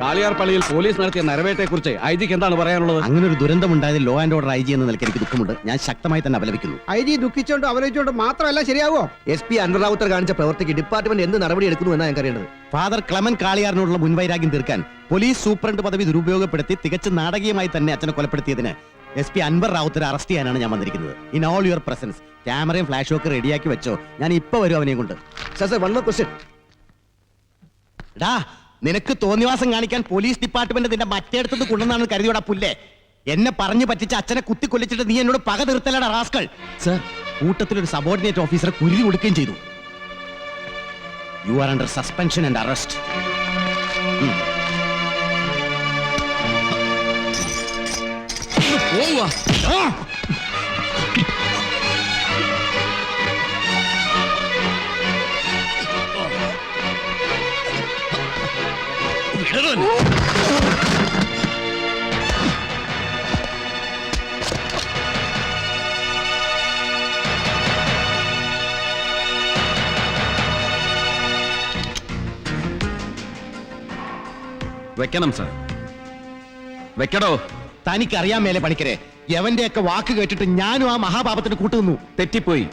കാളിയാർ പള്ളിയിൽ പോലീസ് നടത്തിയ നരവേട്ടയെ കുറിച്ച് ഐ ജിക്ക് എന്താണ് പറയാനുള്ളത്? അങ്ങനെ ഒരു ദുരന്തം ഉണ്ടായത് law and order I G എന്ന നിലയ്ക്ക് എനിക്ക് ദുഃഖമുണ്ട്. ഞാൻ ശക്തമായി തന്നെ അപലപിക്കുന്നു. ഐ ജി ദുഃഖിച്ചോണ്ട് അവലോചിച്ചോണ്ട് മാത്രമല്ല ശരിയാവോ? എസ് പി അൻവർ റാവുത്തർ കാണിച്ച പ്രവർത്തിക്ക് ഡിപ്പാർട്ട്മെന്റ് എന്ത് നടപടി എടുക്കുന്നു എന്നാണ് ഞാൻ അറിയേണ്ടത്. ഫാദർ ക്ലമൻ കാളിയാറിനോടുള്ള മുൻവൈരാഗ്യം തീർക്കാൻ പോലീസ് സൂപ്രണ്ട് പദവി ദുരുപയോഗപ്പെടുത്തി തികച്ചും നാടകീയമായി തന്നെ അച്ഛനെ കൊലപ്പെടുത്തിയതിന് S P Anwar Ravuthar arrest ചെയ്യാനാണ് ഞാൻ വന്നിരിക്കുന്നത്. ഇൻ ഓൾ യുവർ പ്രസൻസ് ക്യാമറയും ഫ്ലാഷും ഒക്കെ റെഡിയാക്കി വെച്ചോ. ഞാൻ ഇപ്പൊ വരും അവനെ കൊണ്ട്. Sir sir one more question ഡാ നിനക്ക് തോന്നിവാസം കാണിക്കാൻ പോലീസ് ഡിപ്പാർട്ട്മെന്റ് നിന്റെ മറ്റേടത്തുനിന്ന് കൊണ്ടുവന്നാണ് കരുതിയോടാ പുല്ലേ? എന്നെ പറഞ്ഞു പറ്റിച്ച് അച്ഛനെ കുത്തി കൊല്ലിച്ചിട്ട് നീ എന്നോട് പക തീർത്തല്ലടാ റാസ്കൾ സർ കൂട്ടത്തിൽ ഒരു സബോർഡിനേറ്റ് ഓഫീസറെ കുരുതി കൊടുക്കുകയും ചെയ്തു. You are under suspension and arrest വെക്കണം സർ വെക്കടോ. തനിക്കറിയാൻ മേലെ പണിക്കരെ. യവന്റെയൊക്കെ വാക്ക് കേട്ടിട്ട് ഞാനും ആ മഹാപാപത്തിന് കൂട്ടുനിന്നു. തെറ്റിപ്പോയി.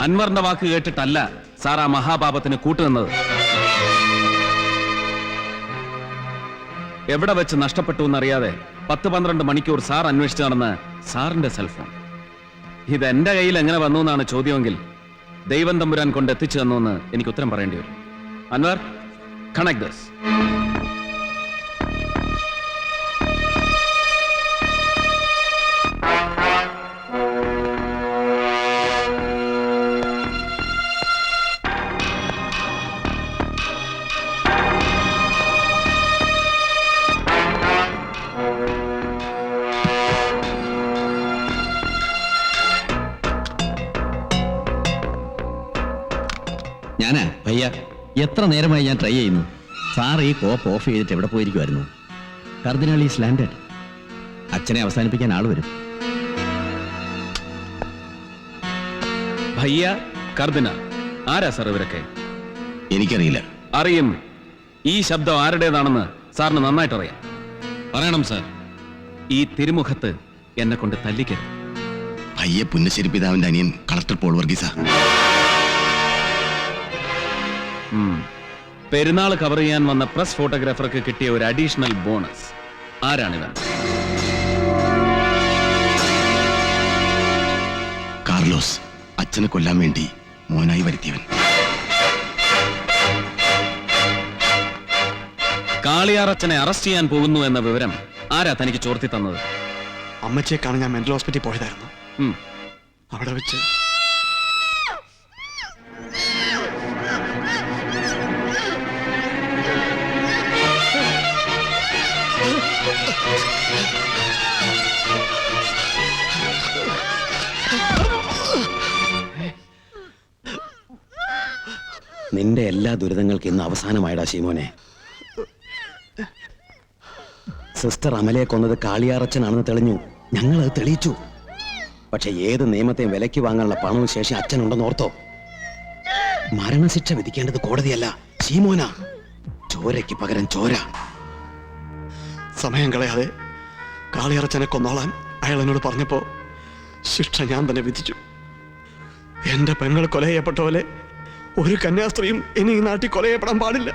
അൻവറിന്റെ വാക്ക് കേട്ടിട്ടല്ല സാർ ആ മഹാപാപത്തിന് കൂട്ടുനിന്നത്. എവിടെ വെച്ച് നഷ്ടപ്പെട്ടു എന്നറിയാതെ പത്ത് പന്ത്രണ്ട് മണിക്കൂർ സാർ അന്വേഷിച്ചു നടന്ന് സാറിന്റെ സെൽഫോൺ ഇത് എന്റെ കയ്യിൽ എങ്ങനെ വന്നു എന്നാണ് ചോദ്യമെങ്കിൽ ദൈവം തമ്പുരാൻ കൊണ്ട് എത്തിച്ചു തന്നു എന്ന് എനിക്ക് ഉത്തരം പറയേണ്ടി വരും. അൻവർ കണക്ട് ദസ് എത്ര നേരമായി ഞാൻ ട്രൈ ചെയ്യുന്നു? സാർ ഈ കോപ്പ് ഓഫ് ചെയ്തിട്ട് എവിടെ പോയിരിക്കുമായിരുന്നു കർദിനാൾ ഈസ് ലാൻഡഡ് അച്ഛനെ അവസാനിപ്പിക്കാൻ ആൾ വരും. ഭയ്യ കർദിന ആരാ സാർ ഇവരൊക്കെ? എനിക്കറിയില്ല. അറിയും. ഈ ശബ്ദം ആരുടേതാണെന്ന് സാറിന് നന്നായിട്ട് അറിയാം പറയണം സാർ. ഈ തിരുമുഖത്ത് എന്നെ കൊണ്ട് തല്ലിക്കരുത്. ഭയ്യ പുന്നശ്ശേരി പിതാവിന്റെ അനിയൻ കളക്ടർ പോൾ വർഗീസ. പെരുന്നാൾ കവർ ചെയ്യാൻ വന്ന പ്രസ് ഫോട്ടോഗ്രാഫർക്ക് കിട്ടിയ ഒരു അഡീഷണൽ ബോണസ് ആരാണിവൻ? കാർലോസ് അച്ഛനെ കൊല്ലാൻ വേണ്ടി മോനായി വരുത്തിയവൻ. അച്ഛനെ അറസ്റ്റ് ചെയ്യാൻ പോകുന്നു എന്ന വിവരം ആരാ തനിക്ക് ചോർത്തി തന്നത്? അമ്മച്ചിയെ കാണാൻ ഞാൻ മെന്റൽ ഹോസ്പിറ്റലിൽ പോയതായിരുന്നു. അവിടെ വെച്ച് നിന്റെ എല്ലാ ദുരിതങ്ങൾക്കും ഇന്ന് അവസാനമായിടാ ശീമോനെ. സിസ്റ്റർ അമലയെ കൊന്നത് കാളിയാറച്ചനാണെന്ന് തെളിഞ്ഞു. ഞങ്ങൾ അത് തെളിയിച്ചു. പക്ഷെ ഏത് നിയമത്തെയും വിലയ്ക്ക് വാങ്ങാനുള്ള പണവും ശേഷി അച്ഛനുണ്ടെന്ന് ഓർത്തോ? മരണശിക്ഷ വിധിക്കേണ്ടത് കോടതിയല്ല ശീമോന. ചോരയ്ക്ക് പകരം ചോര. സമയം കളയാതെ കാളിയറച്ചനെ കൊന്നോളാൻ അയാൾ എന്നോട് പറഞ്ഞപ്പോ ശിക്ഷ ഞാൻ തന്നെ വിധിച്ചു. എന്റെ പെങ്ങൾ കൊല ചെയ്യപ്പെട്ട പോലെ ഒരു കന്യാസ്ത്രീയും ഇനി ഈ നാട്ടിൽ കൊലയപ്പെടാൻ പാടില്ല.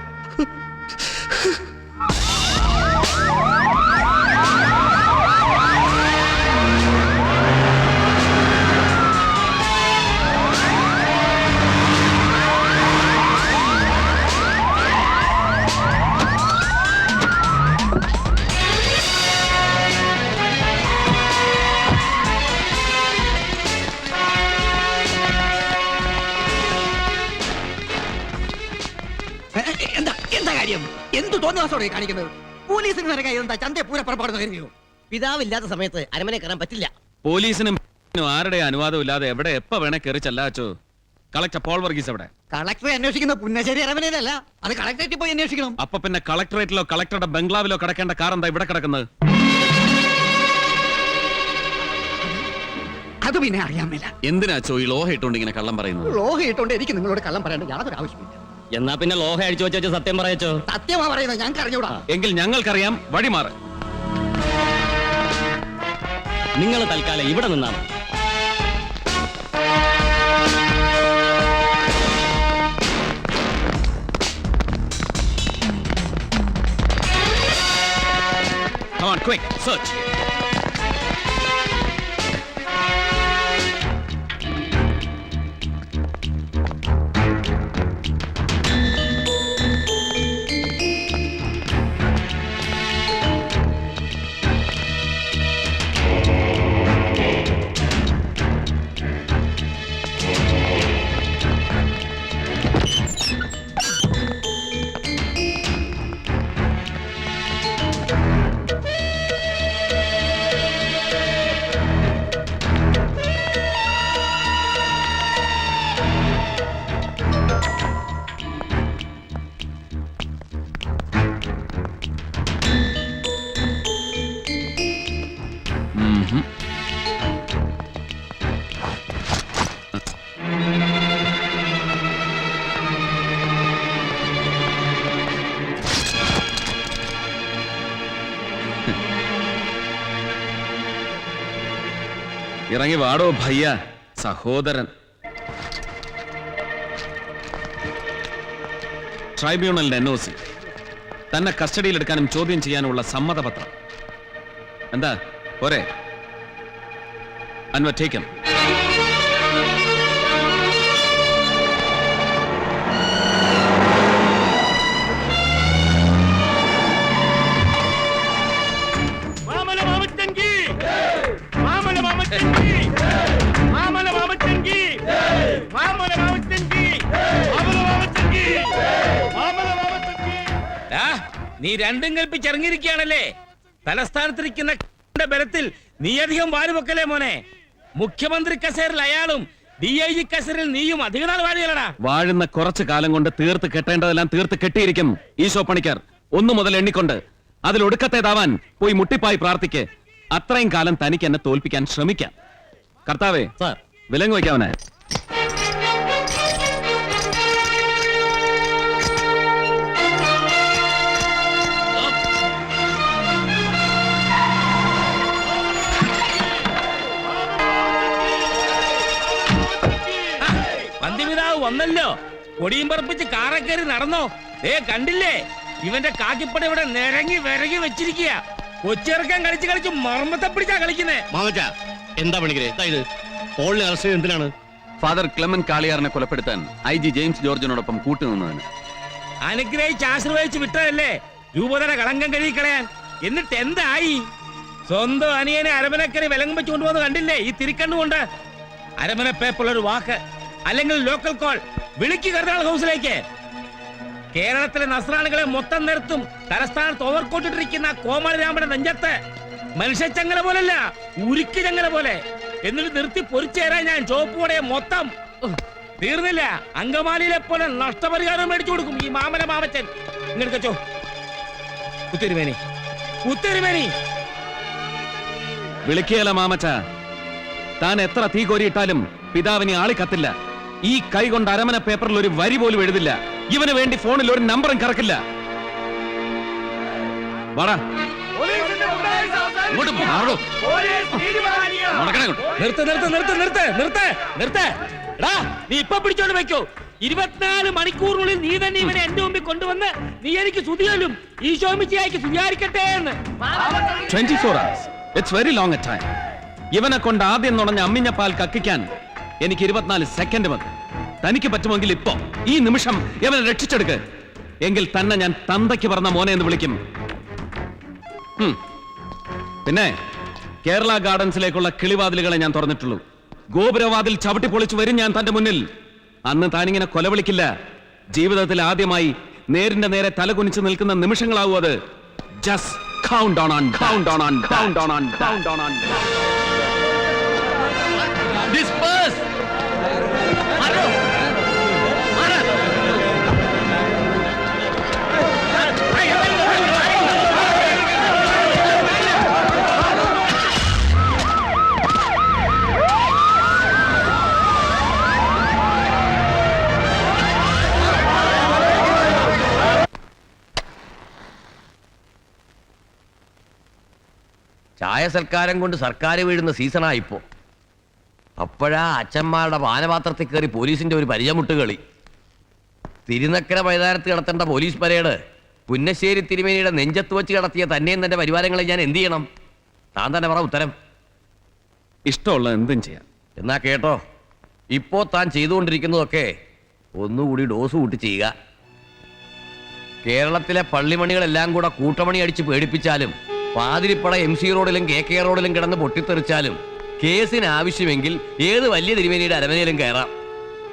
കാര്യം എന്ത് തോന്നിവാസോടെ കാണിക്കുന്നത്? പോലീസിന് നിരക എന്താ ചന്തയെ പൂര പുറപ്പെടുന്ന കരുതിയോ പിതാവില്ലാത്ത സമയത്ത് അരമനെ കയറാൻ പറ്റില്ല. പോലീസിനും ആരുടെ അനുവാദം ഇല്ലാതെ എവിടെ എപ്പ വേണേ കയറി ചല്ലാച്ചോ കളക്ടർ പോൾ വർഗീസ് എവിടെ? കളക്ടറെ അന്വേഷിക്കുന്ന പുന്നശ്ശേരി അരമനയിലല്ല അത് കളക്ടറേറ്റിൽ പോയി അന്വേഷിക്കണം. അപ്പൊ പിന്നെ കളക്ടറേറ്റിലോ കളക്ടറുടെ ബംഗ്ലാവിലോ കിടക്കേണ്ട കാർ എന്താ ഇവിടെ കിടക്കുന്നത്? അത് പിന്നെ അറിയാൻ മേല. എന്തിനാച്ചോ ഈ ലോഹ ഇട്ടുകൊണ്ട് ഇങ്ങനെ കള്ളം പറയുന്നു ലോഹ ഇട്ടുകൊണ്ട് എനിക്ക് നിങ്ങളോട് കള്ളം പറയേണ്ട യാതൊരു ആവശ്യമില്ല എന്നാ പിന്നെ ലോഹ അടിച്ചു വെച്ചു സത്യം പറയച്ചോ? സത്യമാ പറയുന്നത് ഞങ്ങൾക്ക് അറിഞ്ഞൂടാ എങ്കിൽ ഞങ്ങൾക്കറിയാം വഴിമാറ്. നിങ്ങൾ തൽക്കാലം ഇവിടെ നിന്നാണ് Come on, quick, search. ഇറങ്ങി വാടോ ഭയ്യ. സഹോദരൻ. ട്രൈബ്യൂണലിന്റെ എൻ ഒ സി തന്നെ കസ്റ്റഡിയിലെടുക്കാനും ചോദ്യം ചെയ്യാനുമുള്ള സമ്മതപത്രം. എന്താ? പോരെ. അൻവർ ടേക്കൻ നീ രണ്ടും കൽപ്പിച്ചിറങ്ങിയിരിക്കുകയാണല്ലേ? തലസ്ഥാനത്തിരിക്കുന്ന ബലത്തിൽ നീ അധികം വാലുവെക്കലേ മോനെ? മുഖ്യമന്ത്രി കസേരിൽ അയാളും ഡി ഐ ജി കസേരയിൽ നീയും അധികം നാൾ വാഴുകലടാ വാഴുന്ന കുറച്ചു കാലം കൊണ്ട് തീർത്ത് കെട്ടേണ്ടതെല്ലാം തീർത്ത് കെട്ടിയിരിക്കും ഈശോ പണിക്കർ. ഒന്നു മുതൽ എണ്ണിക്കൊണ്ട്. അതിൽ അതിലൊടുക്കത്തേതാവാൻ പോയി മുട്ടിപ്പായി പ്രാർത്ഥിക്ക്. അത്രയും കാലം തനിക്ക് എന്നെ തോൽപ്പിക്കാൻ ശ്രമിക്കാം. കർത്താവേ സാർ. വിലങ്ങ് വയ്ക്കാവനെ വന്നല്ലോ. കൊടിയും പറപ്പിച്ച് കയറി നടന്നോ? ഏ കണ്ടില്ലേ? ഇവന്റെ കാക്കിപ്പട ഇവിടെ നിരങ്ങി വിരകി വെച്ചിരിക്കുക കൊച്ചിറക്കാൻ കളിച്ച് കളിച്ച് മർമ്മത്തെ പിടിച്ചാ കളിക്കുന്നേ. മാമച്ച എന്താ പണിക്കരെ? ഇത്. പോളിനെ അറസ്റ്റ് ചെയ്ത് എന്തിനാണ്? ഫാദർ ക്ലെമൻ കാളിയാറിനെ കൊലപ്പെടുത്താൻ ഐ ജി ജെയിംസ് ജോർജിനോടൊപ്പം കൂട്ടുനിന്നതിന് അനുഗ്രഹിച്ച് ആശ്രയിച്ച് വിട്ടതല്ലേ? രൂപതര കളങ്കം കഴുകിക്കളയാൻ എന്നിട്ട് എന്തായി? സ്വന്തം അനിയനെ അരമനക്കരി വിലങ്ങും വെച്ച് കൊണ്ടുവന്ന് കണ്ടില്ലേ? ഈ തിരിക്കണ്ണുകൊണ്ട്? അരമന പേപ്പുള്ള ഒരു വാക്ക്. അല്ലെങ്കിൽ ലോക്കൽ കോൾ വിളിക്കു കർദിനാൾ ഹൗസിലേക്ക്. കേരളത്തിലെ നസ്രാണികളെ മൊത്തം നിർത്തും. തലസ്ഥാനത്ത് ഓവർക്കോട്ടിട്ടിരിക്കുന്ന കോമളരാമന്റെ നെഞ്ചത്ത്. മനുഷ്യച്ചങ്ങല പോലല്ല ഉരുക്ക് ചങ്ങല പോലെ. എന്നിട്ട് നിർത്തി പൊരിച്ചേരാൻ ഞാൻ ചോപ്പുകൂടെ മൊത്തം. തീർന്നില്ല. അങ്കമാലിയിലെ പോലെ നഷ്ടപരിഹാരം മേടിച്ചു കൊടുക്കും ഈ മാമല മാമച്ചൻ. ഇങ്ങോട്ട് കച്ചോ. ഉത്തരുമേനി. ഉത്തരുമേനി. വിളിക്കുകയല്ല മാമച്ച. താൻ എത്ര തീ കോരിയിട്ടാലും പിതാവിനെ ആളി കത്തില്ല. ഈ കൈ കൊണ്ട് അരമന പേപ്പറിൽ ഒരു വരി പോലും എഴുതില്ല. ഇവന് വേണ്ടി ഫോണിൽ ഒരു നമ്പറും കറക്കില്ല. വാടാ. ഇങ്ങോട്ട് മാറോ. നിർത്ത് നിർത്ത് നിർത്ത് നിർത്ത് നിർത്ത് നിർത്ത്. എടാ നീ ഇപ്പൊ പിടിച്ചോണ്ട് വെക്കോ. ഇരുപത്തിനാല് മണിക്കൂറിനുള്ളിൽ നീ തന്നെ ഇവനെ എന്റെ മുമ്പിൽ കൊണ്ടുവന്ന് നീ എനിക്ക് സുതിയലും ഈ ശോമിച്ചയായിക്ക് സുചാരിക്കട്ടെ എന്ന്. 24 hours. It's very long a time. ഇവനെ കൊണ്ട് ആദ്യം നുണഞ്ഞ അമ്മിഞ്ഞ പാൽ കക്കിക്കാൻ എനിക്ക് ഇരുപത്തിനാല് സെക്കൻഡ് മതി. തനിക്ക് പറ്റുമെങ്കിൽ ഇപ്പോ ഈ നിമിഷം ഇവനെ രക്ഷിച്ചെടുക്ക്. എങ്കിൽ തന്നെ ഞാൻ തന്തയ്ക്ക് പറഞ്ഞ മോനെ എന്ന് വിളിക്കും. പിന്നെ കേരള ഗാർഡൻസിലേക്കുള്ള കിളിവാതിലുകളെ ഞാൻ തുറന്നിട്ടുള്ളൂ. ഗോപുരവാതിൽ ചവിട്ടി പൊളിച്ചു വരും ഞാൻ തന്റെ മുന്നിൽ. അന്ന് താനിങ്ങനെ കൊലവിളിക്കില്ല. ജീവിതത്തിൽ ആദ്യമായി നേരിന്റെ നേരെ തലകുനിച്ച് നിൽക്കുന്ന നിമിഷങ്ങളാവും അത്. Just count on on count on on count on on count on on disperse ചായ സൽക്കാരം കൊണ്ട് സർക്കാർ വീഴുന്ന സീസണായിപ്പോ. അപ്പോഴാ അച്ഛന്മാരുടെ പാനപാത്രത്തിൽ കയറി പോലീസിന്റെ ഒരു പരിചയമുട്ട് കളി. തിരുനക്കര മൈതാനത്ത് കിടത്തേണ്ട പോലീസ് പരേഡ് പുന്നശ്ശേരി തിരുമേനിയുടെ നെഞ്ചത്ത് വെച്ച് കിടത്തിയ തന്നെയും തന്റെ പരിവാരങ്ങളെ ഞാൻ എന്ത് ചെയ്യണം? താൻ തന്നെ പറ ഉത്തരം. ഇഷ്ടമുള്ള എന്തും ചെയ്യാം. എന്നാ കേട്ടോ. ഇപ്പോ താൻ ചെയ്തുകൊണ്ടിരിക്കുന്നതൊക്കെ ഒന്നുകൂടി ഡോസ് കൂട്ടി ചെയ്യുക. കേരളത്തിലെ പള്ളിമണികളെല്ലാം കൂടെ കൂട്ടമണി അടിച്ച് പേടിപ്പിച്ചാലും പാതിരിപ്പട എം സി റോഡിലും കെ കെ റോഡിലും കിടന്ന് പൊട്ടിത്തെറിച്ചാലും കേസിന് ആവശ്യമെങ്കിൽ ഏത് വലിയ തിരുമേനിയുടെ അരമനയിലും കയറാം.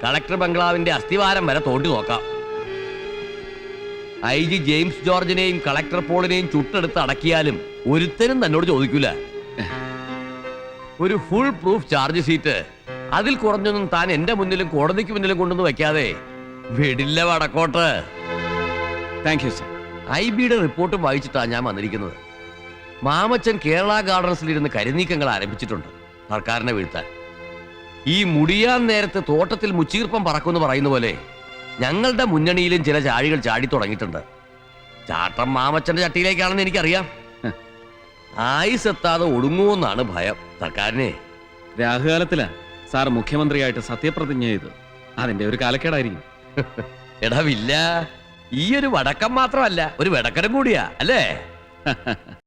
കളക്ടർ ബംഗ്ലാവിന്റെ അസ്ഥിവാരം വരെ തോണ്ടി നോക്കാം. ഐ ജി ജെയിംസ് ജോർജിനെയും കളക്ടർ പോളിനെയും ചുട്ടെടുത്ത് അടക്കിയാലും ഒരുത്തനും തന്നോട് ചോദിക്കൂല. ഒരു ഫുൾ പ്രൂഫ് ചാർജ് ഷീറ്റ് അതിൽ കുറഞ്ഞൊന്നും താൻ എന്റെ മുന്നിലും കോടതിക്ക് മുന്നിലും കൊണ്ടൊന്നും വെക്കാതെ വിടില്ല വടക്കോട്ട്. താങ്ക് യു സർ ഐ ബിയുടെ റിപ്പോർട്ട് വായിച്ചിട്ടാണ് ഞാൻ വന്നിരിക്കുന്നത്. മാമച്ചൻ കേരള ഗാർഡൻസിലിരുന്ന് കരുനീക്കങ്ങൾ ആരംഭിച്ചിട്ടുണ്ട്. സർക്കാരിനെ വീഴ്ത്താൻ. ഈ മുടിയാൻ നേരത്തെ തോട്ടത്തിൽ മുച്ചീർപ്പം പറക്കുമെന്ന് പറയുന്ന പോലെ ഞങ്ങളുടെ മുന്നണിയിലും ചില ചാഴികൾ ചാടി തുടങ്ങിയിട്ടുണ്ട്. ചാട്ടം മാമച്ചന്റെ ചട്ടിയിലേക്കാണെന്ന് എനിക്കറിയാം. ആയുസ് എത്താതെ ഒടുങ്ങുമെന്നാണ് ഭയം. സർക്കാരിനെ. രാഹുകാലത്തിലാ സാർ മുഖ്യമന്ത്രിയായിട്ട് സത്യപ്രതിജ്ഞ ചെയ്തു. അതിന്റെ ഒരു കാലക്കേടായിരിക്കും. എടാവില്ല ഈ ഒരു വടക്കം മാത്രമല്ല ഒരു വെടക്കരം കൂടിയാ അല്ലേ?